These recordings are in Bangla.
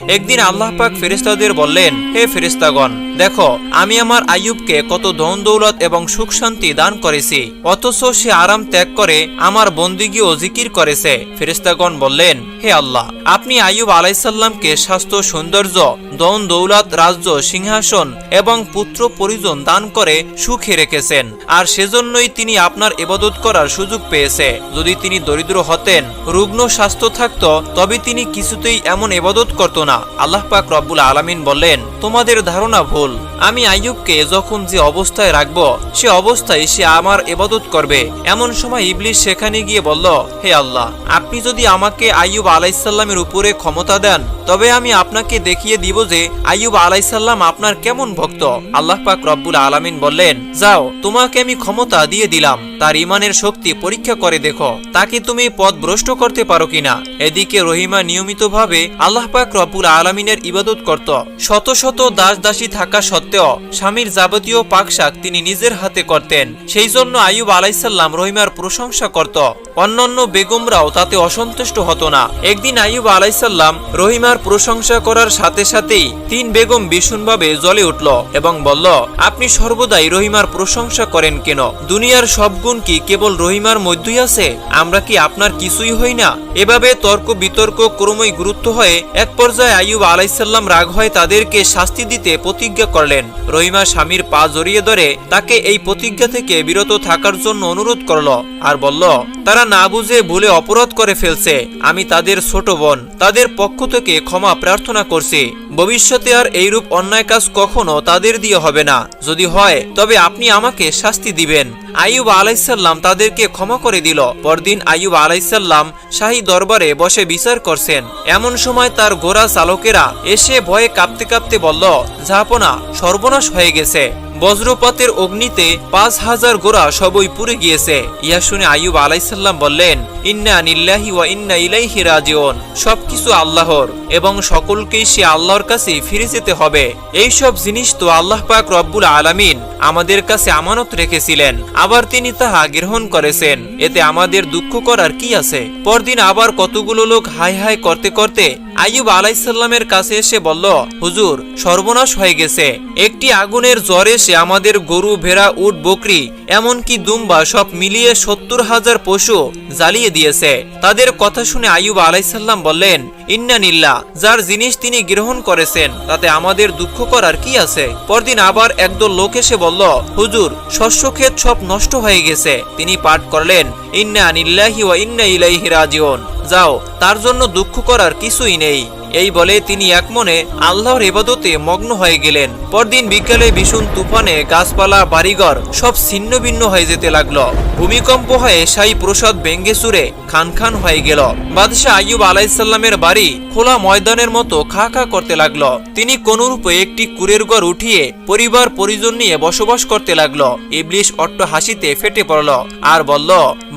একদিন আল্লাহ পাক ফেরিস্তাদের বললেন, হে ফেরিস্তাগণ দেখো, আমি আমার আয়ুবকে কত ধন দৌলত এবং সুখ শান্তি দান করেছি, অথচ সে আরাম ত্যাগ করে আমার বন্দিগি ও জিকির করেছে। ফেরিস্তাগণ বললেন হে আল্লাহ, আপনি আইয়ুব আলাইসাল্লামকে স্বাস্থ্য, সৌন্দর্য দন দৌলত, রাজ্য, সিংহাসন এবং পুত্র পরিজন দান করে সুখে রেখেছেন। আর সেজন্যই তিনি আপনার এবাদত করার সুযোগ পেয়েছে। যদি তিনি দরিদ্র হতেন, রুগ্ন স্বাস্থ্য থাকত, তবে তিনি কিছুতেই এমন এবাদত করত না। আল্লাহ পাক রব্বুল আলামিন বললেন, তোমাদের ধারণা ভুল। আমি আইয়ুবকে যখন যে অবস্থায় রাখব, সে অবস্থায় সে আমার এবাদত করবে। এমন সময় ইবলিশ সেখানে গিয়ে বলল, হে আল্লাহ, আপনি যদি আমাকে আইয়ুব আলাইসাল্লামের উপরে ক্ষমতা দেন। তবে আমি আপনাকে দেখিয়ে দিব যে আইয়ুব আলাইসাল্লাম আপনার কেমন ভক্ত। আল্লাহ পাক রব্বুল আলামিন বললেন, যাও, তোমাকে আমি ক্ষমতা দিয়ে দিলাম। তার ইমানের শক্তি পরীক্ষা করে দেখো। তাকে তুমি পথ ভ্রষ্ট করতে পারো কিনা? এদিকে রহিমা নিয়মিতভাবে আল্লাহ পাক রব্বুল আলামিনের ইবাদত করত। শত শত দাস দাসী থাকা সত্ত্বেও স্বামীর যাবতীয় পাকশাক তিনি নিজের হাতে করতেন। সেই জন্য আইয়ুব আলাইসাল্লাম রহিমার প্রশংসা করত। অন্যান্য বেগমরাও তাতে অসন্তুষ্ট হতো না। একদিন আইয়ুব আলাইসাল্লাম রহিমার প্রশংসা করার সাথে সাথেই তিন বেগম ভীষণভাবে জ্বলে উঠল এবং বলল, আপনি সর্বদাই রহিমার প্রশংসা করেন কেন? দুনিয়ার সব গুণ কি কেবল রহিমার মধ্যেই আছে? আমরা কি আপনার কিছুই হই না? এভাবে তর্ক বিতর্ক ক্রমই গুরুত্ব হয়ে এক পর্যায়ে আইয়ুব আলাইসাল্লাম রাগ হয় তাদেরকে শাস্তি দিতে প্রতিজ্ঞা করলেন। রহিমা স্বামীর পা জড়িয়ে ধরে তাকে এই প্রতিজ্ঞা থেকে বিরত থাকার জন্য অনুরোধ করল আর বলল, তারা না বুঝে ভুলে অপরাধ করে ফেলছে। আমি তাদের ছোট বোন, তাদের পক্ষ থেকে ক্ষমা প্রার্থনা করছে। ভবিষ্যতে আর এইরূপ অন্যায় কাজ কখনো তাদের দিয়ে হবে না। যদি হয়, তবে আপনি আমাকে শাস্তি দিবেন। আইয়ুব আলাইসাল্লাম তাদেরকে ক্ষমা করে দিল। পরদিন আইয়ুব আলাইসাল্লাম শাহী দরবারে বসে বিচার করছেন। এমন সময় তার ঘোড়া চালকেরা এসে ভয়ে কাঁপতে কাঁপতে বলল, ঝাপনা সর্বনাশ হয়ে গেছে। বজ্রপাতের অগ্নিতে পাঁচ হাজার গোড়া সবই পুড়ে গিয়েছে। ইয়া শুনে আইয়ুব আলাইসাল্লাম বললেন, ইন্না নিল্লাহি ওয়া ইন্না ইলাইহি রাজিউন। সবকিছু আল্লাহর এবং সকলকেই সে আল্লাহর কাছে ফিরে যেতে হবে। এই সব জিনিস তো আল্লাহ পাক রব্বুল আলামিন আমাদের কাছে আমানত রেখেছিলেন। আবার তিনি তাহা গ্রহণ করেছেন। এতে আমাদের দুঃখ করার কি আছে? পরদিন আবার কতগুলো লোক হাই হাই করতে করতে আইয়ুব আলাইসাল্লামের কাছে এসে বলল, হুজুর, সর্বনাশ হয়ে গেছে। একটি আগুনের জ্বরে সে আমাদের গরু, ভেড়া, উট, বকরি, এমনকি দুম্বা সব মিলিয়ে সত্তর হাজার পশু জ্বালিয়ে দিয়েছে। তাদের কথা শুনে আইয়ুব আলাইসাল্লাম বললেন ইন্না নিল্লা, যার জিনিস তিনি গ্রহণ করেছেন, তাতে আমাদের দুঃখ করার কি আছে? পরদিন আবার একদল লোক এসে বলল, হুজুর শস্য ক্ষেত সব নষ্ট হয়ে গেছে। তিনি পাঠ করলেন, ইন্না নিল্লাহি ওয়া ইন্না ইলাইহি রাজিউন। যাও, তার জন্য দুঃখ করার কিছুই নেই। এই বলে তিনি একমনে আল্লাহর ইবাদতে মগ্ন হয়ে গেলেন। পরদিন বিকালে ভীষণ তুফানে গাছপালা, বাড়িঘর সব ছিন্ন ভিন্ন হয়ে যেতে লাগল। ভূমিকম্প হয়ে সাই প্রসাদ বেঙ্গে সুরে খান খান হয়ে গেল। বাদশাহ আইয়ুব আলাইসাল্লামের বাড়ি খোলা ময়দানের মতো খা খা করতে লাগল। তিনি কোনরূপে একটি কুরের ঘর উঠিয়ে পরিবার পরিজন নিয়ে বসবাস করতে লাগল। ইবলিশ অট্ট হাসিতে ফেটে পড়ল। আর বলল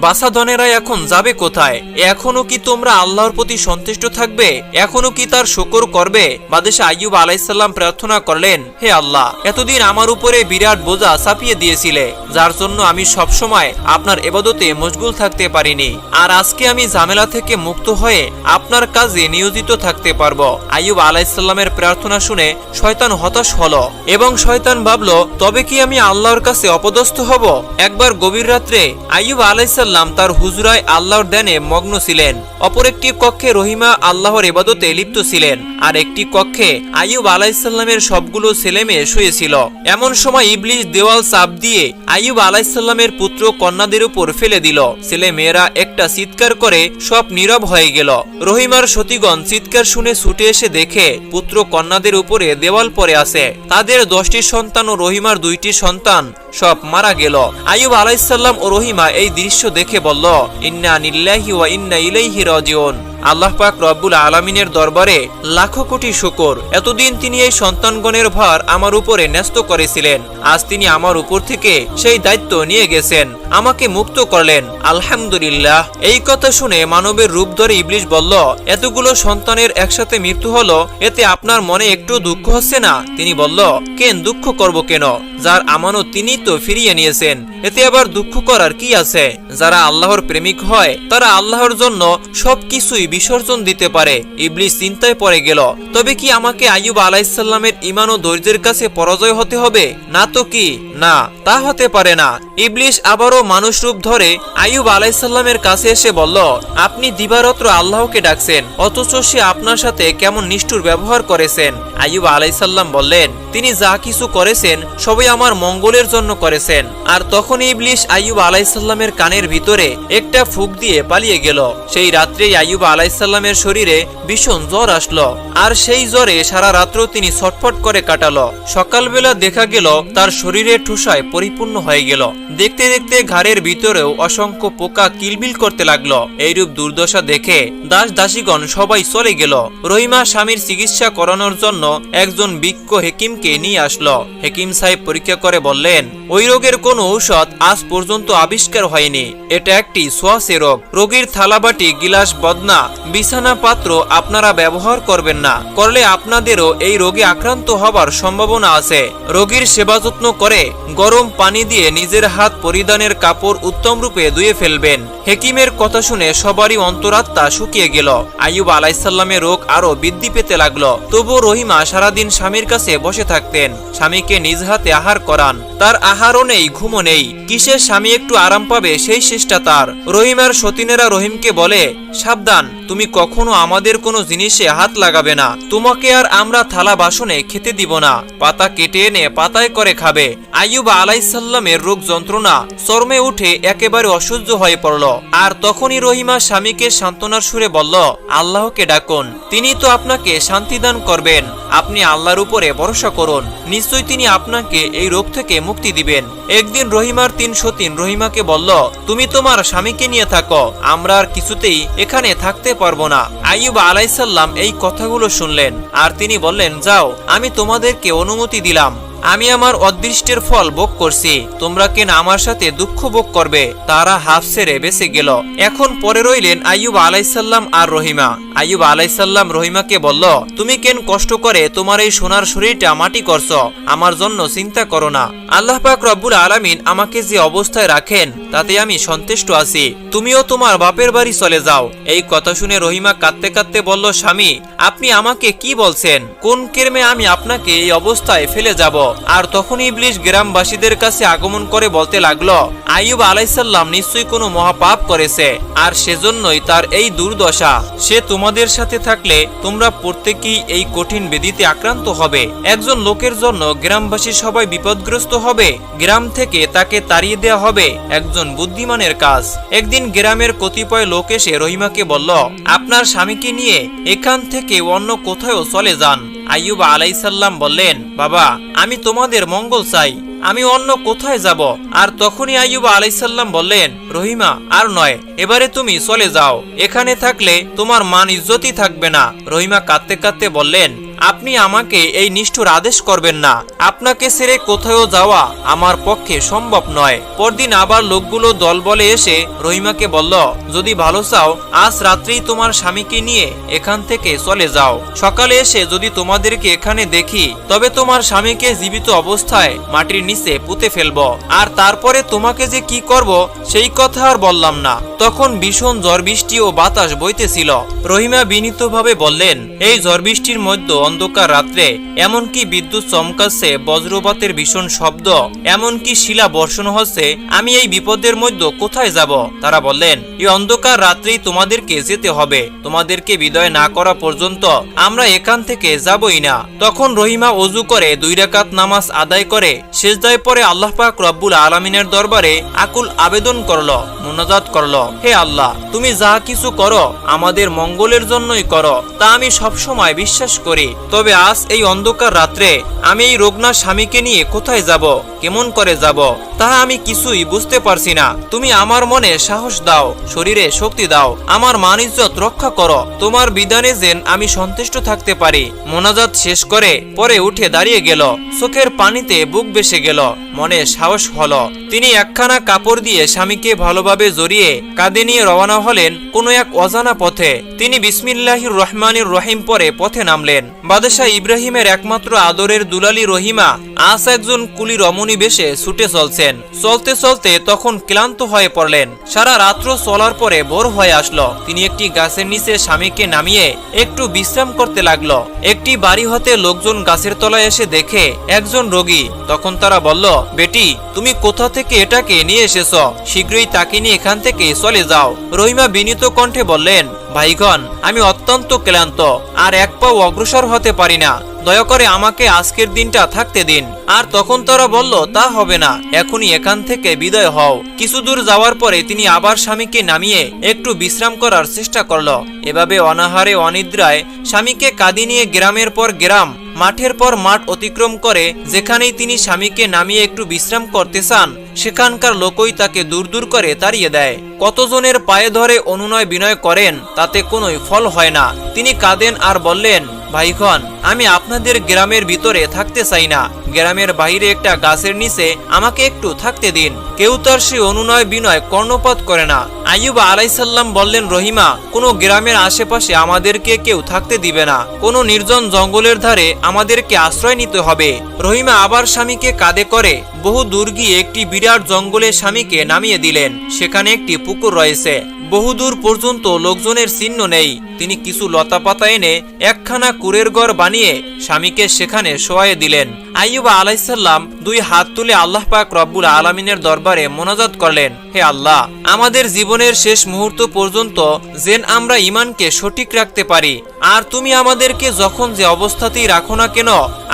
বাসাধনেরা এখন যাবে কোথায়? এখনও কি তোমরা আল্লাহর প্রতি সন্তুষ্ট থাকবে? এখনও কি তার শকর করবে? বাদশাহ আইয়ুব আলাইসাল্লাম প্রার্থনা করলেন, হে আল্লাহ, এতদিন আমার উপরে বিরাট বোঝা চাপিয়ে দিয়েছিলে, যার জন্য আমি সবসময় আপনার এবাদতে মশগুল থাকতে পারিনি। আর আজকে আমি ঝামেলা থেকে মুক্ত হয়ে আপনার কাজে নিয়োজিত থাকতে পারব। আইয়ুব আলাইসাল্লামের প্রার্থনা শুনে শয়তান হতাশ হলো এবং শয়তান ভাবলো, তবে কি আমি আল্লাহর কাছে অপদস্থ হব? একবার গভীর রাত্রে আইয়ুব আলাইসাল্লাম তার হুজুরায় আল্লাহর ধ্যানে মগ্ন ছিলেন। অপর একটি কক্ষে রহিমা আল্লাহর এবাদতে লিপ্ত ছিলেন। আর একটি কক্ষে আইয়ুব আলাইসাল্লামের সবগুলো ছেলে মেয়ে শুয়েছিল। এমন সময় ইবলিশ দেওয়াল চাপ দিয়ে আইয়ুব আলাইসাল্লামের পুত্র কন্যাদের উপর ফেলে দিল। ছেলে মেয়েরা একটা চিৎকার করে সব নীরব হয়ে গেল। রহিমার সতীগণ চিৎকার শুনে ছুটে এসে দেখে পুত্র কন্যাদের উপরে দেওয়াল পরে আছে। তাদের দশটি সন্তান ও রহিমার দুইটি সন্তান সব মারা গেল। আইয়ুব আলাইসাল্লাম ও রহিমা এই দৃশ্য দেখে বলল, ইন্না নিল্লাহি ওয়া ইন্না ইলাইহি রাজিউন। আল্লাহ পাক রব্বুল আলমিনের দরবারে লাখো কোটি শুকর। এতদিন তিনি এই সন্তানগণের ভার আমার উপরে ন্যস্ত করেছিলেন। আজ তিনি আমার উপর থেকে সেই দায়িত্ব নিয়ে গেছেন, আমাকে মুক্ত করলেন। আলহামদুলিল্লাহ। এই কথা শুনে মানবের রূপ ধরে ইবলিশ বলল, এতগুলো সন্তানের একসাথে মৃত্যু হলো, এতে আপনার মনে একটু দুঃখ হচ্ছে না? তিনি বলল, কেন দুঃখ করব কেন? যার আমানত তিনি তো ফিরিয়ে নিয়েছেন। এতে আবার দুঃখ করার কি আছে? যারা আল্লাহর প্রেমিক হয়, তারা আল্লাহর জন্য সবকিছুই বিসর্জন দিতে পারে। ইবলিস চিন্তায় পড়ে গেল, তবে কি আমাকে আইয়ুব আলাইসাল্লামের ইমান ও ধৈর্যের কাছে পরাজয় হতে হবে? না তো কি? না, তা হতে পারে না। ইবলিশ আবারও মানুষ রূপ ধরে আইয়ুব আলাইসাল্লামের কাছে এসে বলল, আপনি দিবারত্র আল্লাহকে ডাকছেন, অথচ সে আপনার সাথে কেমন নিষ্ঠুর ব্যবহার করেছেন? আইয়ুব আলাইসাল্লাম বললেন, তিনি যা কিছু করেছেন, সবই আমার মঙ্গলের জন্য করেছেন। আর তখন ইবলিশ আইয়ুব আলাইসাল্লামের কানের ভিতরে একটা ফুক দিয়ে পালিয়ে গেল। সেই রাত্রেই আইয়ুব আলাইসাল্লামের শরীরে ভীষণ জ্বর আসলো। আর সেই জ্বরে সারা রাত্র তিনি ছটফট করে কাটালো। সকালবেলা দেখা গেল, তার শরীরে ঠোসায় পরিপূর্ণ হয়ে গেল। দেখতে দেখতে ঘাড়ের ভিতরেও অসংখ্য পোকা কিলবিল করতে লাগল। এইরূপ দুর্দশা দেখে দাস দাসীগণ সবাই চলে গেল। রহিমা স্বামীর চিকিৎসা করানোর জন্য একজন বিজ্ঞ হেকিমকে নিয়ে আসলো। হেকিম সাহেব পরীক্ষা করে বললেন, ওই রোগের কোনো ঔষধ আজ পর্যন্ত আবিষ্কার হয়নি। এটা একটি সোয়াসে রোগ রোগীর থালাবাটি, গিলাস, বদনা, বিছানা পাত্র আপনারা ব্যবহার করবেন না। করলে আপনাদেরও এই রোগে আক্রান্ত হবার সম্ভাবনা আছে। রোগীর সেবা যত্ন করে গরম পানি দিয়ে নিজের হাত পরিধানের কাপড় উত্তম রূপে ধুয়ে ফেলবেন। হেকিমের কথা শুনে সবারই অন্তরাত্মা শুকিয়ে গেল। আইয়ুব আলাইসাল্লামের রোগ আরও বৃদ্ধি পেতে লাগল। তবু রহিমা সারাদিন স্বামীর কাছে বসে থাকতেন। স্বামীকে নিজ হাতে আহার করান। তার আহারও নেই, ঘুমও নেই। কিসের স্বামী একটু আরাম পাবে, সেই চেষ্টা তার। রহিমার সতীনেরা রহিমকে বলে, সাবধান, তুমি কখনো আমাদের কোনো জিনিসে হাত লাগাবে না। তোমাকে আর আমরা থালা বাসনে খেতে দিব না। পাতা কেটে এনে পাতায় করে খাবে। আইয়ুব আলাইসাল্লামের রোগ যন্ত্রণা চর্মে উঠে একেবারে অসহ্য হয়ে পড়ল। আর তখনই রহিমা স্বামীকে সান্ত্বনার সুরে বলল, আল্লাহকে ডাকুন, তিনি তো আপনাকে শান্তিদান করবেন। আপনি আল্লাহর উপরে ভরসা করুন। নিশ্চয়ই তিনি আপনাকে এই রোগ থেকে মুক্তি দিবেন। একদিন রহিমার তিন সতীন রহিমাকে বলল, তুমি তোমার স্বামীকে নিয়ে থাকো। আমরা আর কিছুতেই এখানে থাকতে পারব না। আইয়ুব আলাইসাল্লাম এই কথাগুলো শুনলেন। আর তিনি বললেন, যাও, আমি তোমাদেরকে অনুমতি দিলাম। আমি আমার অদৃষ্টের ফল ভোগ করছি। তোমরা কেন আমার সাথে দুঃখ ভোগ করবে? তারা হাফ ছেড়ে বেঁচে গেল। এখন পরে রইলেন আইয়ুব আলাইসাল্লাম আর রহিমা। আইয়ুব আলাইসাল্লাম রহিমাকে বলল, তুমি কেন কষ্ট করে তোমার এই সোনার শরীরটা মাটি করছ? আমার জন্য চিন্তা করো না। আল্লাহ পাক রব্বুল আলামিন আমাকে যে অবস্থায় রাখেন, তাতে আমি সন্তুষ্ট আছি। তুমিও তোমার বাপের বাড়ি চলে যাও। এই কথা শুনে রহিমা কাঁদতে কাঁদতে বলল, স্বামী, আপনি আমাকে কি বলছেন? কোন কেরমে আমি আপনাকে এই অবস্থায় ফেলে যাব? আর তখন ইবলিশ গ্রামবাসীদের কাছে আগমন করে বলতে লাগল, আইয়ুব আলাইসাল্লাম নিশ্চয়ই কোনো মহাপাপ করেছে, আর সেজন্যই তার এই দুর্দশা। সে তোমাদের সাথে থাকলে তোমরা প্রত্যেকেই এই কঠিন বেদিতে আক্রান্ত হবে। একজন লোকের জন্য গ্রামবাসী সবাই বিপদগ্রস্ত হবে, গ্রাম থেকে তাকে তাড়িয়ে দেওয়া হবে একজন বুদ্ধিমানের কাজ। একদিন গ্রামের কতিপয় লোক এসে রহিমাকে বলল, আপনার স্বামীকে নিয়ে এখান থেকে অন্য কোথাও চলে যান। আইয়ুব আলাইসাল্লাম বললেন, বাবা, আমি তোমাদের মঙ্গল চাই, আমি অন্য কোথায় যাব? আর তখনই আইয়ুব আলাইসাল্লাম বললেন, রহিমা, আর নয়, এবারে তুমি চলে যাও, এখানে থাকলে তোমার মান ইজ্জতই থাকবে না। রহিমা কাঁদতে কাঁদতে বললেন আপনি আমাকে এই নিষ্ঠুর আদেশ করবেন না। আপনাকে ছেড়ে কোথাও যাওয়া আমার পক্ষে সম্ভব নয়। পরদিন আবার লোকগুলো দল বলে এসে রহিমাকে বলল, যদি ভালো চাও, আজ রাত্রেই তোমার স্বামীকে নিয়ে এখান থেকে চলে যাও। সকালে এসে যদি তোমাদেরকে এখানে দেখি, তবে তোমার স্বামীকে জীবিত অবস্থায় মাটির নিচে পুঁতে ফেলব। আর তারপরে তোমাকে যে কি করব, সেই কথা আর বললাম না। তখন ভীষণ ঝড় বৃষ্টি ও বাতাস বইতেছিল। রহিমা বিনীতভাবে বললেন, এই ঝড় বৃষ্টির মধ্যে অন্ধকার রাত্রে, এমনকি বিদ্যুৎ চমকাচ্ছে, বজ্রপাতের ভীষণ শব্দ। এমনকি শিলা বর্ষণ হচ্ছে, আমি এই বিপদের মধ্যে কোথায় যাব? তারা বললেন, এই অন্ধকার রাত্রেই তোমাদেরকে যেতে হবে। তোমাদেরকে বিদায় না করা পর্যন্ত আমরা এখান থেকে যাবই না। তখন রহিমা অজু করে দুই রাকাত নামাজ আদায় করে শেষদায় পরে আল্লাহ পাক রব্বুল আলমিনের দরবারে আকুল আবেদন করল, মুনাজাত করল। হে আল্লাহ, তুমি যা কিছু করো, আমাদের মঙ্গলের জন্যই করো, তা আমি সবসময় বিশ্বাস করি। তবে আজ এই অন্ধকার রাত্রে আমি এই রোগনা স্বামীকে নিয়ে কোথায় যাব? কেমন করে যাব? তা আমি কিছুই বুঝতে পারছি না। তুমি আমার মনে সাহস দাও, শরীরে শক্তি দাও, আমার মান ইজ্জত রক্ষা করো। তোমার বিধানে যেন আমি সন্তুষ্ট থাকতে পারি। মোনাজাত শেষ করে পরে উঠে দাঁড়িয়ে গেল। চোখের পানিতে বুক বেসে গেল। মনে সাহস হলো। তিনি একখানা কাপড় দিয়ে স্বামীকে ভালোভাবে জড়িয়ে কাঁদে নিয়ে রওনা হলেন কোনো এক অজানা পথে। তিনি বিসমিল্লাহির রহমানির রহিম পরে পথে নামলেন। বাদশাহ ইব্রাহিমের একমাত্র আদরের দুলালি রহিমা আস একজন কুলি রমণী বেশে ছুটে চলছেন। চলতে চলতে তখন ক্লান্ত হয়ে পড়লেন। সারা রাত্র চলার পরে ভোর হয়ে আসলো। তিনি একটি গাছের নিচে স্বামীকে নামিয়ে একটু বিশ্রাম করতে লাগল। একটি বাড়ি হতে লোকজন গাছের তলায় এসে দেখে একজন রোগী। তখন তারা বলল, বেটি, তুমি কোথা থেকে এটাকে নিয়ে এসেছ? শীঘ্রই তাকে নিয়ে এখান থেকে চলে যাও। রহিমা বিনীত কণ্ঠে বললেন, ভাইগণ, আমি অত্যন্ত ক্লান্ত, আর এক পাও অগ্রসর হতে পারি না। দয়া করে আমাকে আজকের দিনটা থাকতে দিন। আর তখন তারা বলল, তা হবে না, এখনই এখান থেকে বিদায় হও। কিছু দূর যাওয়ার পরে তিনি আবার স্বামীকে নামিয়ে একটু বিশ্রাম করার চেষ্টা করল। এভাবে অনাহারে অনিদ্রায় স্বামীকে কাঁদি নিয়ে গ্রামের পর গ্রাম, মাঠের পর মাঠ অতিক্রম করে যেখানেই তিনি স্বামীকে নামিয়ে একটু বিশ্রাম করতে চান, সেখানকার লোকই তাকে দূর দূর করে তাড়িয়ে দেয়। কতজনের পায়ে ধরে অনুনয় বিনয় করেন, তাতে কোনোই ফল হয় না। তিনি কাঁদেন আর বললেন ভাইখন আমি আপনাদের গ্রামের ভিতরে থাকতে চাই না। গ্রামের বাইরে একটা গাছের নিচে আমাকে একটু থাকতে দিন। কেউ তার সে অনুনয় বিনয় কর্ণপাত করে না। আইয়ুব আলাইসাল্লাম বললেন, রহিমা, কোনো গ্রামের আশেপাশে আমাদেরকে কেউ থাকতে দিবে না। কোনো নির্জন জঙ্গলের ধারে আমাদেরকে আশ্রয় নিতে হবে। রহিমা আবার স্বামীকে কাঁধে করে বহু দূর একটি বিরাট জঙ্গলে স্বামীকে নামিয়ে দিলেন। সেখানে একটি পুকুর রয়েছে। বহুদূর পর্যন্ত লোকজনের চিহ্ন নেই। তিনি কিছু লতাপাতা এনে একখানা কুরের ঘর বানিয়ে স্বামীকে সেখানে শোয়ায় দিলেন। আইয়ুবা আলাইসাল্লাম দুই হাত তুলে আল্লাহ পাক রব্বুল আলমিনের দরবারে মোনাজাত করলেন, হে আল্লাহ, আমাদের জীবনের শেষ মুহূর্ত পর্যন্ত যেন আমরা ইমানকে সঠিক রাখতে পারি, আর তুমি আমাদেরকে যখন যে অবস্থাতেই রাখো না কেন,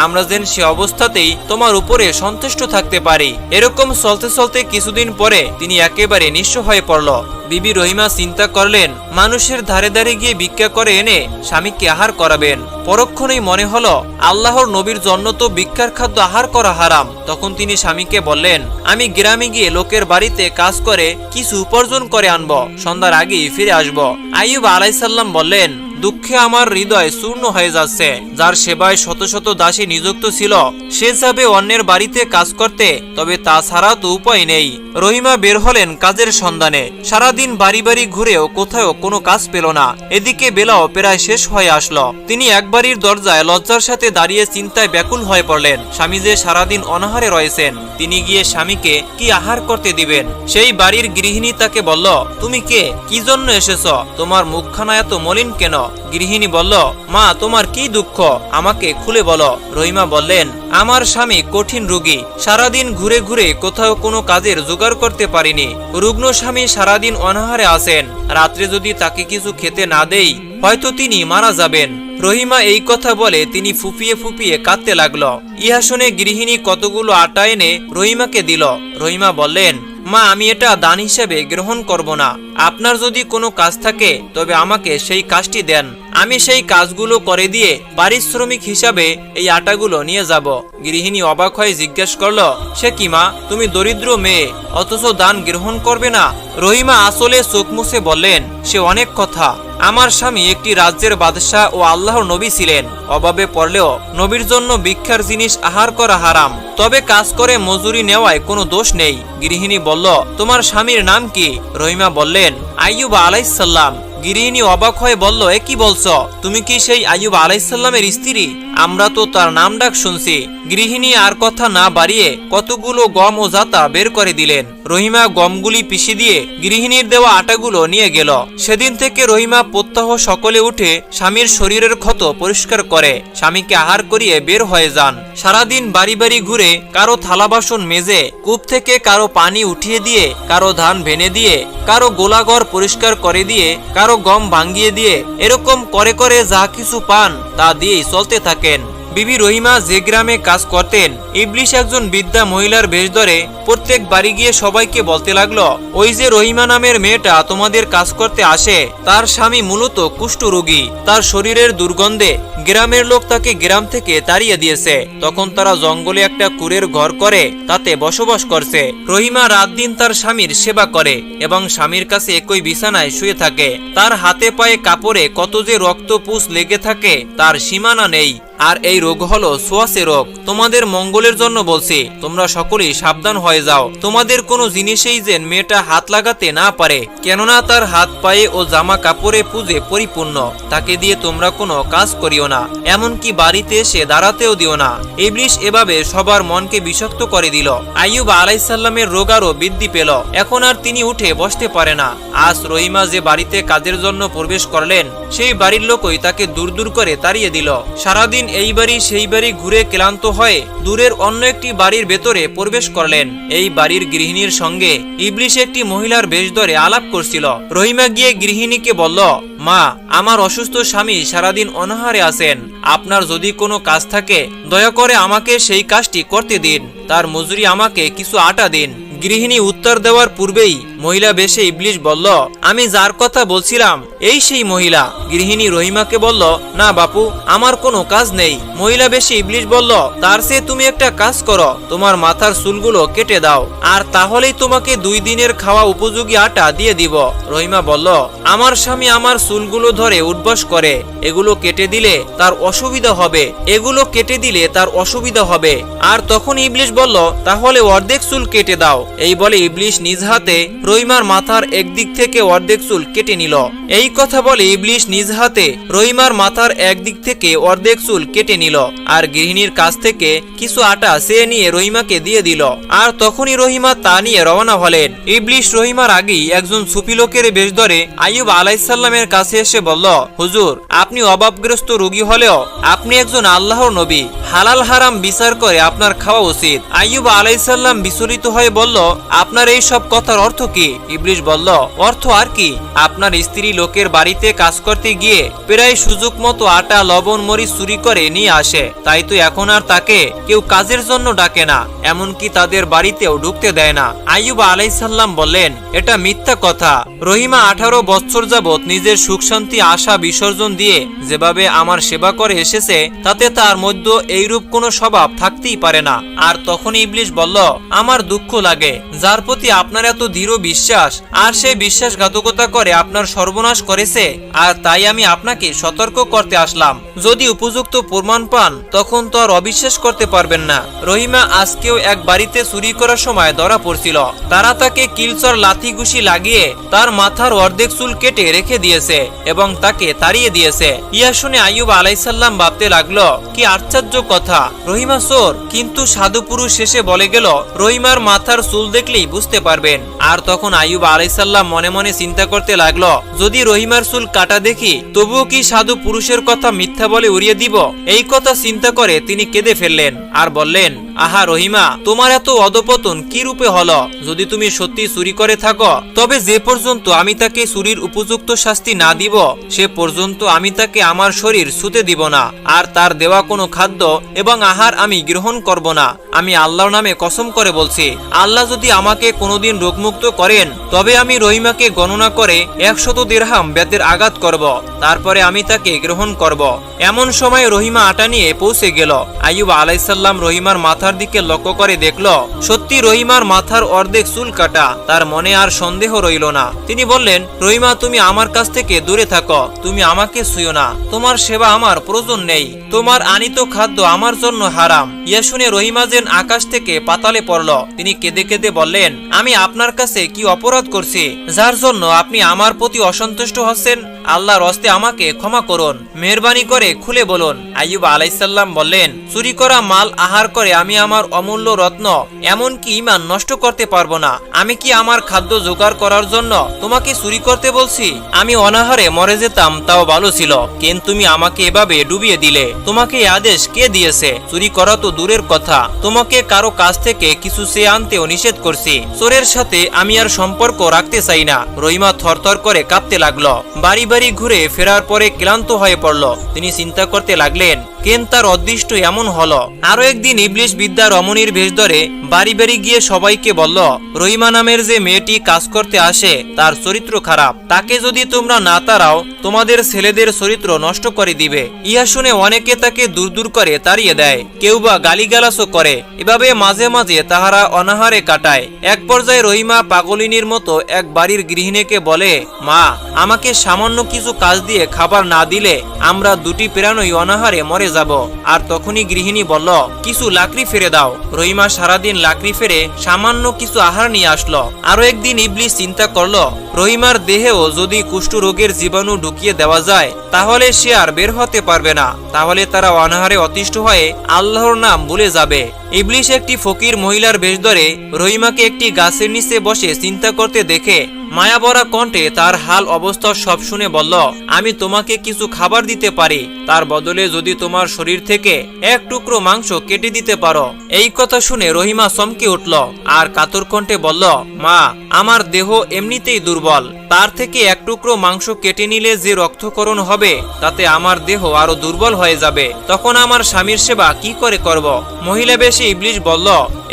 আমরা যেন সে অবস্থাতেই তোমার উপরে সন্তুষ্ট থাকতে পারি। এরকম চলতে চলতে কিছুদিন পরে তিনি একেবারে নিঃস্ব হয়ে পড়ল। বিবি রহিমা চিন্তা করলেন, মানুষের ধারে ধারে গিয়ে ভিক্ষা করে এনে স্বামীকে আহার করাবেন। পরক্ষণেই মনে হলো, আল্লাহর নবীর জন্য তো ভিক্ষার খাদ্য আহার করা হারাম। তখন তিনি স্বামীকে বললেন, আমি গ্রামে গিয়ে লোকের বাড়িতে কাজ করে কিছু উপার্জন করে আনব, সন্ধ্যার আগেই ফিরে আসব। আইব আলাইসাল্লাম বললেন দুঃখে আমার হৃদয় চূর্ণ হয়ে যাচ্ছে, যার সেবায় শত শত দাসী নিযুক্ত ছিল। সে যাবে অন্যের বাড়িতে কাজ করতে, তবে তা ছাড়া তো উপায় নেই। রহিমা বের হলেন কাজের সন্ধানে। সারাদিন বাড়ি বাড়ি ঘুরেও কোথাও কোনো কাজ পেল না। এদিকে বেলাও প্রায় শেষ হয়ে আসলো। তিনি এক বাড়ির দরজায় লজ্জার সাথে দাঁড়িয়ে চিন্তায় ব্যাকুল হয়ে পড়লেন। স্বামী যে সারাদিন অনাহারে রয়েছেন, তিনি গিয়ে স্বামীকে কি আহার করতে দিবেন? সেই বাড়ির গৃহিণী তাকে বলল, তুমি কে? কি জন্য এসেছ? তোমার মুখখানা এত মলিন কেন? গৃহিণী বলল, মা, তোমার কি দুঃখ? আমাকে খুলে বলো। রহিমা বললেন, আমার স্বামী কঠিন রোগী। সারাদিন ঘুরে ঘুরে কোথাও কোনো কাজের জোগাড় করতে পারিনি। রুগ্ন স্বামী সারাদিন অনাহারে আছেন। রাত্রে যদি তাকে কিছু খেতে না দেই, হয়তো তিনি মারা যাবেন। রহিমা এই কথা বলে তিনি ফুপিয়ে ফুপিয়ে কাঁদতে লাগল। ইহা শুনে গৃহিণী কতগুলো আটা এনে রহিমাকে দিল। রহিমা বললেন মা, আমি এটা দান হিসেবে গ্রহণ করব না। আপনার যদি কোনো কাজ থাকে, তবে আমাকে সেই কাজটি দেন। আমি সেই কাজগুলো করে দিয়ে পারিশ্রমিক হিসাবে এই আটাগুলো নিয়ে যাব। গৃহিণী অবাক হয়ে জিজ্ঞেস করল, সে কি মা? তুমি দরিদ্র মেয়ে, অথচ দান গ্রহণ করবে না? রহিমা আসলে চোখ মুছে বললেন, সে অনেক কথা। আমার স্বামী একটি রাজ্যের বাদশাহ ও আল্লাহর নবী ছিলেন। অভাবে পড়লেও নবীর জন্য ভিক্ষার জিনিস আহার করা হারাম। তবে কাজ করে মজুরি নেওয়ায় কোনো দোষ নেই। গৃহিণী বলল, তোমার স্বামীর নাম কি? রহিমা বললেন, আইয়ুবা আলাইসাল্লাম গৃহিণী অবাক হয়ে বলল, এ কি বলছো? তুমি কি সেই আইয়ুব আলাইসাল্লামের স্ত্রী? আমরা তো তার নাম ডাক শুনছি। গৃহিণী আর কথা না বাড়িয়ে কতগুলো গম ও জাতা বের করে দিলেন। রহিমা গমগুলি পিষে দিয়ে গৃহিণীর দেওয়া আটাগুলো নিয়ে গেল। সেদিন থেকে রহিমা প্রত্যাহ সকলে উঠে স্বামীর শরীরের ক্ষত পরিষ্কার করে, স্বামীকে আহার করিয়ে বের হয়ে যান। সারাদিন বাড়ি বাড়ি ঘুরে কারও থালা বাসন মেজে, কূপ থেকে কারও পানি উঠিয়ে দিয়ে, কারও ধান ভেনে দিয়ে, কারও গোলাঘর পরিষ্কার করে দিয়ে, কারও গম ভাঙ্গিয়ে দিয়ে, এরকম করে করে যা কিছু পান তা দিয়েই চলতে থাকেন বিবি রহিমা যে গ্রামে কাজ করতেন, ইবলিশ একজন বিদ্যা মহিলার বেশ ধরে প্রত্যেক বাড়ি গিয়ে সবাইকে বলতে লাগল, ওই যে রহিমা নামের মেয়েটা তোমাদের কাজ করতে আসে, তার স্বামী মূলত কুষ্ঠ রোগী, তার শরীরের দুর্গন্ধে গ্রামের লোক তাকে গ্রাম থেকে তাড়িয়ে দিয়েছে, তখন তারা জঙ্গলে একটা কুরের ঘর করে, তাতে বসবাস করছে। রহিমা রাত দিন তার স্বামীর সেবা করে এবং স্বামীর কাছে একই বিছানায় শুয়ে থাকে। তার হাতে পায়ে কাপড়ে কত যে রক্ত পুষ লেগে থাকে, তার সীমানা নেই। আর এই রোগ হলো সোয়াসে রোগ। তোমাদের মঙ্গলের জন্য বলছি, তোমরা সকলেই সাবধান হয়ে যাও। তোমাদের কোনো জিনিসেই যেন মেয়েটা হাত লাগাতে না পারে, কেননা তার হাত পায়ে ও জামা কাপড়ে পুজে পরিপূর্ণ। তাকে দিয়ে তোমরা কোনো কাজ করিও না, এমনকি বাড়িতে এসে দাঁড়াতেও দিও না। ইবলিশ এভাবে সবার মনকে বিষাক্ত করে দিল। আইয়ুব আলাইসাল্লামের রোগ আরও বৃদ্ধি পেল। এখন আর তিনি উঠে বসতে পারে না। আজ রহিমা যে বাড়িতে কাজের জন্য প্রবেশ করলেন, সেই বাড়ির লোকই তাকে দূর দূর করে তাড়িয়ে দিল। সারাদিন এই বাড়ি সেই বাড়ি ঘুরে ক্লান্ত হয়ে দূরের অন্য একটি বাড়ির ভেতরে প্রবেশ করলেন। এই বাড়ির গৃহিণীর সঙ্গে ইবলিশ একটি মহিলার বেশ ধরে আলাপ করছিল। রহিমা গিয়ে গৃহিণীকে বলল, মা, আমার অসুস্থ স্বামী সারাদিন অনাহারে আছেন। আপনার যদি কোনো কাজ থাকে, দয়া করে আমাকে সেই কাজটি করতে দিন। তার মজুরি আমাকে কিছু আটা দিন। গৃহিণী উত্তর দেওয়ার পূর্বেই মহিলা বেশে ইবলিশ বলল, আমি যার কথা বলছিলাম, এই সেই মহিলা। গৃহিণী রহিমাকে বলল, না বাপু, আমার কোনো কাজ নেই। মহিলা বেশে ইবলিশ বলল, তার সে তুমি একটা কাজ করো, তোমার মাথার চুলগুলো কেটে দাও, আর তাহলেই তোমাকে দুই দিনের খাওয়া উপযোগী আটা দিয়ে দিব। রহিমা বলল, আমার স্বামী আমার চুলগুলো ধরে উঠবস করে, এগুলো কেটে দিলে তার অসুবিধা হবে, এগুলো কেটে দিলে তার অসুবিধা হবে। আর তখন ইবলিশ বলল, তাহলে অর্ধেক চুল কেটে দাও। এই বলে ইবলিশ নিজ হাতে রহিমার মাথার একদিক থেকে অর্ধেক চুল কেটে নিল। এই কথা বলে ইবলিশ নিজ হাতে রহিমার মাথার একদিক থেকে অর্ধেক চুল কেটে নিল আর গৃহিণীর কাছ থেকে কিছু আটা সে নিয়ে রহিমাকে দিয়ে দিল। আর তখনই রহিমা তা নিয়ে রওনা হলেন। ইবলিশ রহিমার আগেই একজন সুফি লোকের বেশ ধরে আইয়ুব আলাইসাল্লামের কাছে এসে বলল, হুজুর, আপনি অভাবগ্রস্ত রোগী হলেও আপনি একজন আল্লাহর নবী। হালাল হারাম বিচার করে আপনার খাওয়া উচিত। আইয়ুব আলাইসাল্লাম বিচলিত হয়ে বলল, আপনার এই সব কথার অর্থ কি? ইবলিশ বলল, অর্থ আর কি? আপনার স্ত্রী লোকের বাড়িতে কাজ করতে গিয়ে প্রায় সুযোগ মতো আটা, লবণ, মরিচ চুরি করে নিয়ে আসে। তাই তো এখন আর তাকে কেউ কাজের জন্য ডাকে না, এমনকি তাদের বাড়িতেও ঢুকতে দেয় না। আইয়ুব আলাইসাল্লাম বললেন, এটা মিথ্যা কথা। রহিমা আঠারো বছর যাবৎ নিজের সুখ শান্তি আশা, বিসর্জন দিয়ে যেভাবে আমার সেবা করে এসেছে, তাতে তার মধ্যে এইরূপ কোনো স্বভাব থাকতেই পারে না। আর তখন ইবলিশ বলল, আমার দুঃখ লাগে। যার প্রতি আপনার এত দৃঢ় বিশ্বাস, আর সেই বিশ্বাসঘাতকতা করে আপনার সর্বনাশ করেছে, আর তাই আমি আপনাকে সতর্ক করতে আসলাম। যদি উপযুক্ত প্রমাণ পান, তখন তো আর অবিশ্বাস করতে পারবেন না। রহিমা আজকেও এক বাড়িতে চুরি করার সময় ধরা পড়ছিল। তারা তাকে কিলচর লাথি ঘুষি লাগিয়ে তার মাথার অর্ধেক চুল কেটে রেখে দিয়েছে এবং তাকে তাড়িয়ে দিয়েছে। ইয়া শুনে আইয়ুব আলাইসাল্লাম ভাবতে লাগল, কি আশ্চর্য কথা। রহিমা সোর কিন্তু সাধু পুরুষ শেষে বলে গেল, রহিমার মাথার চুল দেখলেই বুঝতে পারবেন। আর তখন আইয়ুব আলাইসাল্লাম মনে মনে চিন্তা করতে লাগল, যদি রহিমার চুল কাটা দেখি, তবুও কি সাধু পুরুষের কথা মিথ্যা বলে উড়িয়ে দিব? এই কথা চিন্তা করে তিনি কেঁদে ফেললেন আর বললেন আহা রহিমা, তোমার এত অধপতন কি রূপে হলো? যদি তুমি সত্যি চুরি করে থাকো, তবে যে পর্যন্ত আমি তাকে চুরির উপযুক্ত শাস্তি না দিব, সে পর্যন্ত আমি তাকে আমার শরীর ছুতে দিব না। আর তার দেওয়া কোনো খাদ্য এবং আহার আমি গ্রহণ করব না। আমি আল্লাহর নামে কসম করে বলছি, আল্লাহ যদি আমাকে কোনোদিন রোগমুক্ত করেন, তবে আমি রহিমাকে গণনা করে একশত দেড়হাম ব্যাতের আঘাত করব। তারপরে আমি তাকে গ্রহণ করব। এমন সময় রহিমা আটা নিয়ে পৌঁছে গেল। আইয়ুব আলাইসাল্লাম রহিমার মাথার দিকে লক্ষ্য করে দেখল, সত্যি রহিমার মাথার অর্ধেক চুল কাটা, তার মনে আর সন্দেহ রইল না। তিনি বললেন, রহিমা, তুমি আমার কাছ থেকে দূরে থাকো, তুমি আমাকে ছুঁয়ো না। তোমার সেবা আমার প্রয়োজন নেই, তোমার আনিত খাদ্য আমার জন্য হারাম। ইয়া শুনে রহিমা যেন আকাশ থেকে পাতালে পড়ল। তিনি কেঁদে কেঁদে বললেন, আমি আপনার কাছে কি অপরাধ করছি? যার জন্য আপনি আমার প্রতি অসন্তুষ্ট হচ্ছেন? আল্লাহর হস্তে আমাকে ক্ষমা করুন। মেহরবানি করে খুলে বলুন। আইয়ুব আলাইসাল্লাম বললেন, চুরি করা মাল আহার করে আমি আমার অমূল্য রত্ন, এমনকি ইমান নষ্ট করতে পারব না। আমি কি আমার খাদ্য জোগাড় করার জন্য তোমাকে চুরি করতে বলছি? আমি অনাহারে মরে যেতাম, তাও ভালো ছিল। কিন্তু তুমি আমাকে এভাবে ডুবিয়ে দিলে। তোমাকে আদেশ কে দিয়েছে? চুরি করা তো দূরের কথা। তোমাকে কারও কাছ থেকে কিছু সে আনতেও নিষেধ করছি। চোরের সাথে আমি আর সম্পর্ক রাখতে চাই না। রহিমা থরথর করে কাঁপতে লাগল। বাড়ি বাড়ি ঘুরে ফেরার পরে ক্লান্ত হয়ে পড়ল। তিনি চিন্তা করতে লাগলেন কেন তার অদৃষ্ট এমন হলো? আরও একদিন ইবলিশ বিদ্যা রমণীর ভেষ ধরে বাড়ি বাড়ি গিয়ে সবাইকে বলল, রহিমা নামের যে মেয়েটি কাজ করতে আসে, তার চরিত্র খারাপ। তাকে যদি তোমরা না তারাও তোমাদের ছেলেদের চরিত্র নষ্ট করে দিবে। ইহা শুনে অনেকে তাকে দূর দূর করে তাড়িয়ে দেয়। কেউ বা গালিগালাসও করে। এভাবে মাঝে মাঝে তাহারা অনাহারে কাটায়। এক পর্যায়ে রহিমা পাগলিনীর মতো এক বাড়ির গৃহিণীকে বলে, মা, আমাকে সামান্য কিছু কাজ দিয়ে খাবার না দিলে আমরা দুটি প্রাণই অনাহারে মরে চলে যাব। আর তখনই গৃহিণী বলল, কিছু লাকড়ি ফেরে দাও। রহিমা সারাদিন লাকড়ি ফেরে সামান্য কিছু আহার নিয়ে আসলো। আরও একদিন ইবলিশ চিন্তা করল, রহিমার দেহেও যদি কুষ্ঠ রোগের জীবাণু ঢুকিয়ে দেওয়া যায়, তাহলে সে আর বের হতে পারবে না। তাহলে তারা অনাহারে অতিষ্ঠ হয়ে আল্লাহর নাম ভুলে যাবে। ইবলিশ একটি ফকির মহিলার বেশ ধরে রহিমাকে একটি গাছের নিচে বসে চিন্তা করতে দেখে মায়াবরা কণ্ঠে তার হাল অবস্থা সব শুনে বলল, আমি তোমাকে কিছু খাবার দিতে পারি, তার বদলে যদি তোমার শরীর থেকে এক টুকরো মাংস কেটে দিতে পারো। এই কথা শুনে রহিমা চমকে উঠল আর কাতর কণ্ঠে বলল, মা, আমার দেহ এমনিতেই দুর্বল তার থেকে এক টুকরো মাংস কেটে নিলে যে রক্তকরণ হবে, তাতে আমার দেহ আরও দুর্বল হয়ে যাবে। তখন আমার স্বামীর সেবা কি করে করব? মহিলা বেশি ইবলিশ বলল,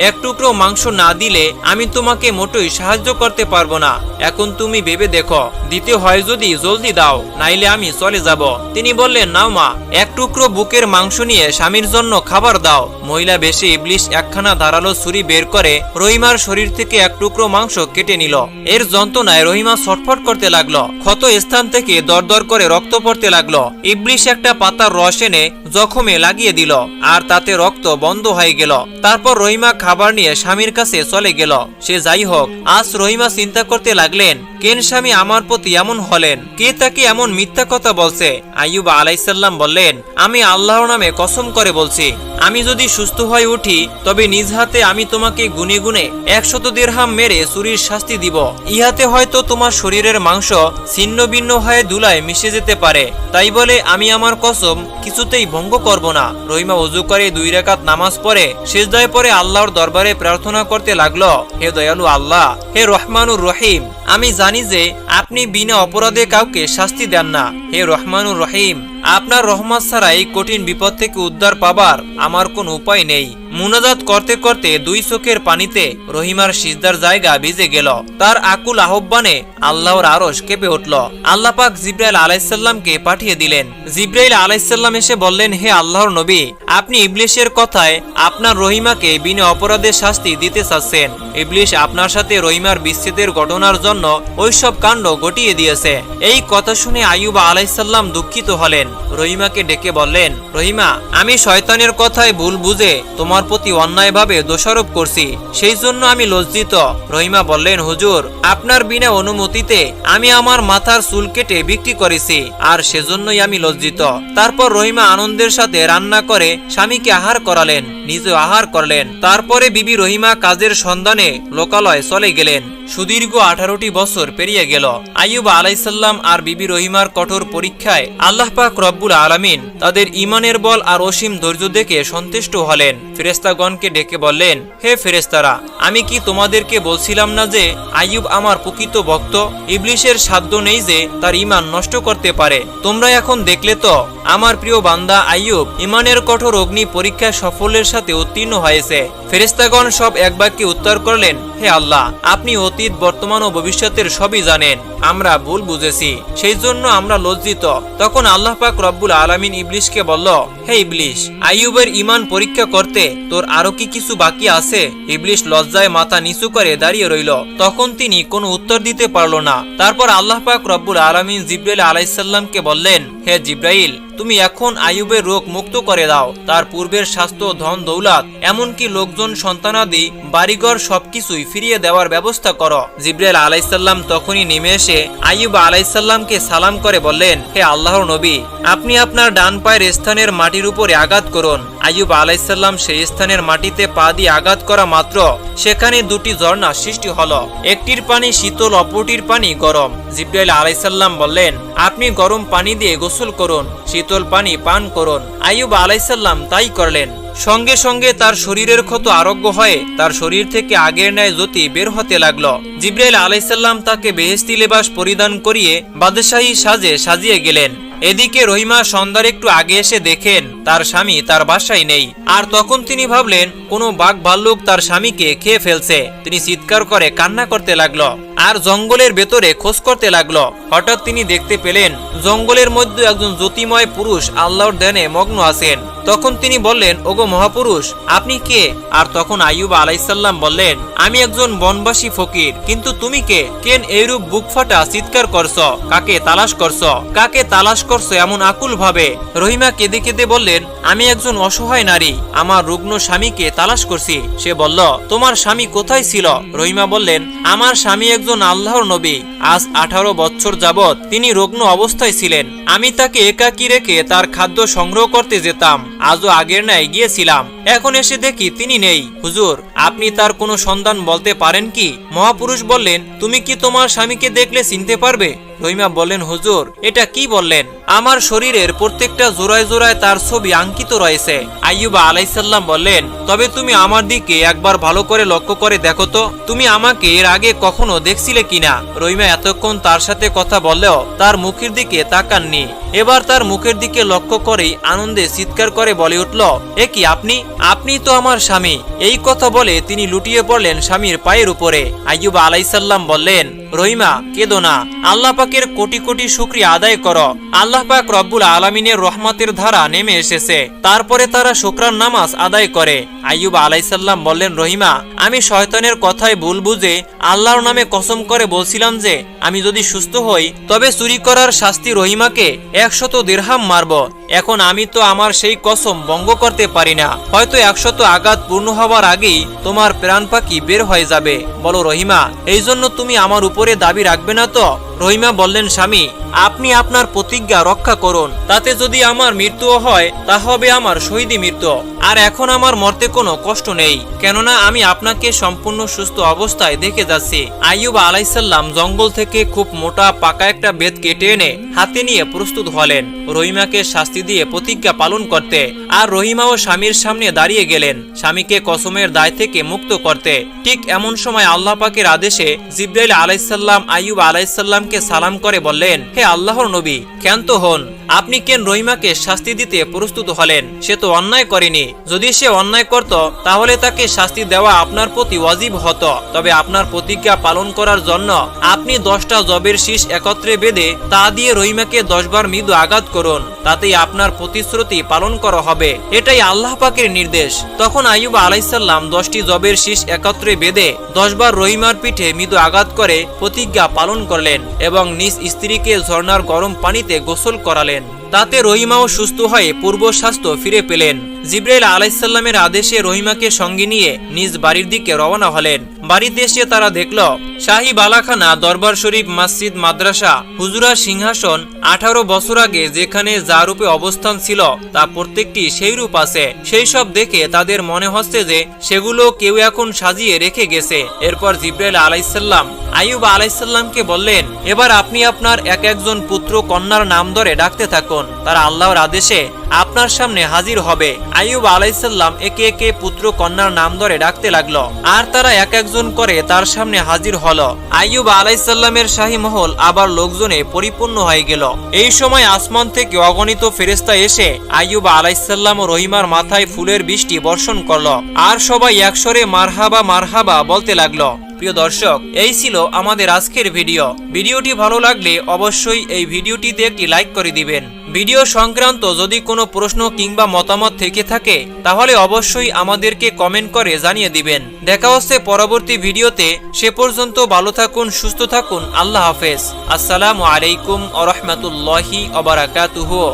এক টুকরো মাংস না দিলে আমি তোমাকে মোটেই সাহায্য করতে পারব না। এখন তুমি ভেবে দেখো। দিতে হয় যদি জলদি দাও, নাইলে আমি চলে যাব। তিনি বললেন, নাও মা, এক টুকরো বুকের মাংস নিয়ে স্বামীর জন্য খাবার দাও। মহিলা বেশি ইবলিশ একখানা ধারালো ছুরি বের করে রহিমার শরীর থেকে এক টুকরো মাংস কেটে নিল। এর যন্ত্রণায় রহিমা ছটফট করতে লাগল। ক্ষত স্থান থেকে দরদর করে রক্ত পড়তে লাগল। ইবলিশ একটা পাতার রস এনে জখমে লাগিয়ে দিল, আর তাতে রক্ত বন্ধ হয়ে গেল। তারপর রহিমা খাবার নিয়ে স্বামীর কাছে চলে গেল। সে যাই হোক, আজ রহিমা চিন্তা করতে লাগলেন কেন স্বামী আমার প্রতি এমন হলেন? কে তাকে এমন মিথ্যা কথা বলছে? আইয়ুব আলাইসাল্লাম বললেন, আমি আল্লাহর নামে কসম করে বলছি, আমি যদি সুস্থ হয়ে উঠি, তবে নিজ হাতে আমি তোমাকে গুনে গুনে একশত দেড়হাম মেরে চুরির শাস্তি দিব। ইহাতে হয়তো তোমার শরীরের মাংস ছিন্ন ভিন্ন হয়ে দুলায় মিশে যেতে পারে। তাই বলে, আমি আমার কসম কিছুতেই ভঙ্গ করব না। রহিমা অজু করে দুই রেখাত নামাজ পড়ে শেষদায় পরে আল্লাহর দরবারে প্রার্থনা করতে লাগল, হে দয়ালু আল্লাহ, হে রহমানুর রহিম, আমি জানি যে আপনি বিনা অপরাধে কাউকে শাস্তি দেন না। হে রহমানুর রহিম। আপনার রহমত ছাড়া এই কঠিন বিপদ থেকে উদ্ধার পাবার আমার কোনো উপায় নেই। মুনাজাত করতে করতে দুই চোখের পানিতে রহিমার সিজদার জায়গা ভিজে গেল। তার আকুল আহ্বানে আল্লাহর আরস কেঁপে উঠল। আল্লাহ পাক জিব্রাইল আলাইসাল্লামকে পাঠিয়ে দিলেন। জিব্রাইল আলাইসাল্লাম এসে বললেন, হে আল্লাহর নবী, আপনি ইবলিশের কথায় আপনার রহিমাকে বিনা অপরাধে শাস্তি দিতে চাচ্ছেন। ইবলিশ আপনার সাথে রহিমার বিচ্ছেদের ঘটনার জন্য ওইসব কাণ্ড ঘটিয়ে দিয়েছে। এই কথা শুনে আইয়ুব আলাইসাল্লাম দুঃখিত হলেন। রহিমাকে ডেকে বললেন, রহিমা, আমি শয়তানের কথায় ভুল বুঝে তোমার প্রতি অন্যায়ভাবে দোষারোপ করছি, সেই জন্য আমি লজ্জিত। রহিমা বললেন, হুজুর, আপনার বিনা অনুমতিতে আমি আমার মাথার চুল কেটে বিক্রি করেছি, আর সেজন্যই আমি লজ্জিত। তারপর রহিমা আনন্দের সাথে রান্না করে স্বামীকে আহার করালেন। নিজে আহার করলেন। তারপরে বিবি রহিমা কাজের সন্ধানে লোকালয় চলে গেলেন। সুদীর্ঘ আঠারোটি বছর পেরিয়ে গেল। আইয়ুব আলাইসাল্লাম আর বিবি রহিমার কঠোর পরীক্ষায় আল্লাহ পাক রব্বুল আলামিন তাদের ইমানের বল আর অসীম ধৈর্য দেখে সন্তুষ্ট হলেন। ফেরেস্তাগণকে ডেকে বললেন, হে ফেরেস্তারা আমি কি তোমাদেরকে বলছিলাম না যে আইয়ুব আমার প্রকৃত ভক্ত? ইবলিশের সাধ্য নেই যে তার ইমান নষ্ট করতে পারে। তোমরা এখন দেখলে তো, আমার প্রিয় বান্দা আইয়ুব ইমানের কঠোর অগ্নি পরীক্ষায় সাফল্যের সাথে উত্তীর্ণ হয়েছে। ফেরিস্তাগণ সব এক বাক্যে উত্তর করলেন হে আল্লাহ আপনি অতীত বর্তমান ও ভবিষ্যতের সবই জানেন। আমরা ভুল বুঝেছি। সেই জন্য আমরা লজ্জিত। তখন আল্লাহ পাক রব্বুল আলামিন ইবলিশকে বলল, হে ইবলিশ, আইয়ুবের ইমান পরীক্ষা করতে তোর আরও কি কিছু বাকি আছে? ইবলিশ লজ্জায় মাথা নিচু করে দাঁড়িয়ে রইল। তখন তিনি কোনো উত্তর দিতে পারল না। তারপর আল্লাহ পাক রব্বুল আলামিন জিব্রাইল আলাইসাল্লামকে বললেন, হে জিব্রাইল, তুমি এখন আইয়ুবের রোগ মুক্ত করে দাও। তার পূর্বের স্বাস্থ্য, ধন, দৌলাত, এমনকি লোকজন, সন্তানাদি, বাড়িঘর সবকিছুই ফিরিয়ে দেওয়ার ব্যবস্থা করো। জিব্রাইল আলাইসাল্লাম তখনই নেমে এসে আইয়ুব আলাইসাল্লামকে সালাম করে বললেন, হে আল্লাহর নবী, আপনি আপনার ডান পায়ের স্থানের মাটির উপরে আঘাত করুন। আইয়ুব আলাইসাল্লাম সেই স্থানের মাটিতে পা দিয়ে আঘাত করা মাত্র সেখানে দুটি ঝর্ণা সৃষ্টি হলো। একটির পানি শীতল, অপরটির পানি গরম। জিব্রাইল আলাইসাল্লাম বললেন, আপনি গরম পানি দিয়ে গোসল করুন, শীতল পানি পান করুন। আইয়ুব আলাইসাল্লাম তাই করলেন। সঙ্গে সঙ্গে তার শরীরের ক্ষত আরোগ্য হয়ে তার শরীর থেকে আগের ন্যায় জ্যোতি বের হতে লাগল। জিব্রাইল আলাইসাল্লাম তাকে বেহেস্তি লেবাস পরিধান করিয়ে বাদশাহী সাজে সাজিয়ে গেলেন। এদিকে রহিমা সন্ধ্যার একটু আগে এসে দেখেন, তার স্বামী তার বাসায় নেই। আর তখন তিনি ভাবলেন, কোনো বাঘ ভাল্লুক তার স্বামীকে খেয়ে ফেলছে। তিনি চিৎকার করে কান্না করতে লাগল, আর জঙ্গলের ভেতরে খোঁজ করতে লাগল। হঠাৎ তিনি দেখতে পেলেন, জঙ্গলের মধ্যে একজন জ্যোতিময় পুরুষ আল্লাহর ধ্যানে মগ্ন আছেন। তখন তিনি বললেন, ওগো মহাপুরুষ, আপনি কে? আর তখন আইয়ুব আলাইসাল্লাম বললেন, আমি একজন বনবাসী ফকির, কিন্তু তুমি কে? কেন এইরূপ বুক ফাটা চিৎকার করছ? কাকে তালাশ করছ? কাকে তালাশ করছ এমন আকুল ভাবে রহিমা কেঁদে কেঁদে বললেন, আমি একজন অসহায় নারী, আমার রুগ্ন স্বামীকে তালাশ করছি। সে বলল, তোমার স্বামী কোথায় ছিল? রহিমা বললেন, আমার স্বামী একজন আল্লাহর নবী। আজ আঠারো বছর যাবৎ তিনি রুগ্ন অবস্থায় ছিলেন। আমি তাকে একাকি রেখে তার খাদ্য সংগ্রহ করতে যেতাম। আজও আগের ন্যায় গিয়েছিলাম। এখন এসে দেখি তিনি নেই। হুজুর, আপনি তার কোনো সন্ধান বলতে পারেন কি? মহাপুরুষ বললেন, তুমি কি তোমার স্বামীকে দেখলে চিনতে পারবে? রহিমা বললেন, হুজুর, এটা কি বললেন? আমার শরীরের প্রত্যেকটা জোড়ায় জোড়ায় তার ছবি আঙ্কিত রয়েছে। আইয়ুবা আলাইসাল্লাম বললেন, তবে তুমি আমার দিকে একবার ভালো করে লক্ষ্য করে দেখো তো, তুমি আমাকে এর আগে কখনো দেখছিলে কিনা? রহিমা এতক্ষণ তার সাথে কথা বললেও তার মুখের দিকে তাকাননি। এবার তার মুখের দিকে লক্ষ্য করেই আনন্দে চিৎকার করে বলে উঠল, এ কি আপনি? আপনি তো আমার স্বামী। এই কথা বলে তিনি লুটিয়ে পড়লেন স্বামীর পায়ের উপরে। আইয়ুবা আলাইসাল্লাম বললেন, রহিমা, কেদো না। আল্লাহ পাকের কোটি কোটি শুক্রিয়া আদায় কর। আল্লাহ পাক রব্বুল আলমিনের রহমতের ধারা নেমে এসেছে। তারপরে তারা শুক্রান নামাজ আদায় করে। আইয়ুব আলাইসাল্লাম বললেন, রহিমা, আমি শয়তানের কথায় ভুল বুঝে আল্লাহর নামে কসম করে বলছিলাম যে আমি যদি সুস্থ হই, তবে চুরি করার শাস্তি রহিমাকে একশত দেড়হাম মারব। এখন আমি তো আমার সেই কসম ভঙ্গ করতে পারি না। হয়তো একশত আঘাত পূর্ণ হওয়ার আগেই তোমার প্রাণ পাখি বের হয়ে যাবে। বলো রহিমা, এই জন্য তুমি আমার উপরে দাবি রাখবে না তো? রহিমা বললেন, স্বামী, আপনি আপনার প্রতিজ্ঞা রক্ষা করুন। তাতে যদি আমার মৃত্যুও হয়, তা হবে আমার শহীদি মৃত্যু। আর এখন আমার মরতে কোনো কষ্ট নেই। কেননা আমি আপনাকে সম্পূর্ণ সুস্থ অবস্থায় দেখে যাচ্ছি। আইয়ুব আলাইসাল্লাম জঙ্গল থেকে খুব মোটা পাকা একটা বেদ কেটে এনে হাতে নিয়ে প্রস্তুত হলেন। রহিমাকে শাস্তি দিয়ে প্রতিজ্ঞা পালন করতে আর রহিমা ও স্বামীর সামনে দাঁড়িয়ে গেলেন। স্বামীকে কসমের দায় থেকে মুক্ত করতে ঠিক এমন সময় আল্লাহ পাকের আদেশে জিব্রাইল আলাইসাল্লাম আইয়ুব আলাইসাল্লামকে সালাম করে বললেন, হে আল্লাহর নবী, ক্ষান্ত হন। আপনি কেন রহিমাকে শাস্তি দিতে প্রস্তুত হলেন? সে তো অন্যায় করেনি। যদি সে অন্যায় করত, তাহলে তাকে শাস্তি দেওয়া আপনার প্রতি ওয়াজিব হতো। তবে আপনার প্রতিজ্ঞা পালন করার জন্য আপনি দশটা জবের শীষ একত্রে বেঁধে তা দিয়ে রহিমাকে দশবার মৃদু আঘাত করুন। তাতেই আপনার প্রতিশ্রুতি পালন করা হবে। এটাই আল্লাহ পাকের নির্দেশ। তখন আইয়ুব আলাইসাল্লাম দশটি জবের শীষ একত্রে বেঁধে দশবার রহিমার পিঠে মৃদু আঘাত করে প্রতিজ্ঞা পালন করলেন এবং নিজ স্ত্রীকে ঝর্ণার গরম পানিতে গোসল করালেন। তাতে রহিমাও সুস্থ হয়ে পূর্ব স্বাস্থ্য ফিরে পেলেন। জিব্রাইল আলাইসাল্লামের আদেশে রহিমাকে সঙ্গে নিয়ে নিজ বাড়ির দিকে রওনা হলেন। বাড়িতে এসে তারা দেখল, শাহী বালাখানা দরবার শরীফ মসজিদ মাদ্রাসা হুজুরা সিংহাসন আঠারো বছর আগে যেখানে যা রূপে অবস্থান ছিল তা প্রত্যেকটি সেই রূপ আছে। সেই সব দেখে তাদের মনে হচ্ছে যে সেগুলো কেউ এখন সাজিয়ে রেখে গেছে। এরপর জিব্রাইল আলাইসাল্লাম আইয়ুব আলাইসাল্লামকে বললেন, এবার আপনি আপনার এক একজন পুত্র কন্যার নাম ধরে ডাকতে থাকুন। তারা আল্লাহর আদেশে আপনার সামনে হাজির হবে। আইয়ুব আলাইসাল্লাম একে একে পুত্র কন্যার নাম ধরে ডাকতে লাগল। আর তারা এক একজন করে তার সামনে হাজির হলো। আইয়ুব আলাইসাল্লামের শাহী মহল আবার লোকজনে পরিপূর্ণ হয়ে গেল। এই সময় আসমান থেকে অগণিত ফেরেস্তা এসে আইয়ুব আলাইসাল্লাম ও রহিমার মাথায় ফুলের বৃষ্টি বর্ষণ করল। আর সবাই একসরে মারহাবা মারহাবা বলতে লাগল, প্রিয় দর্শক, এই ছিল আমাদের আজকের ভিডিও। ভিডিওটি ভালো লাগলে অবশ্যই এই ভিডিওটিতে একটি লাইক করে দিবেন। ভিডিও সংক্রান্ত যদি কোনো প্রশ্ন কিংবা মতামত থেকে থাকে, তাহলে অবশ্যই আমাদেরকে কমেন্ট করে জানিয়ে দিবেন। দেখা হচ্ছে পরবর্তী ভিডিওতে। সে পর্যন্ত ভালো থাকুন, সুস্থ থাকুন। আল্লাহ হাফেজ। আসসালামু আলাইকুম আরহামতুল্লাহি রহমতুল্লাহি অবরাকাতুহ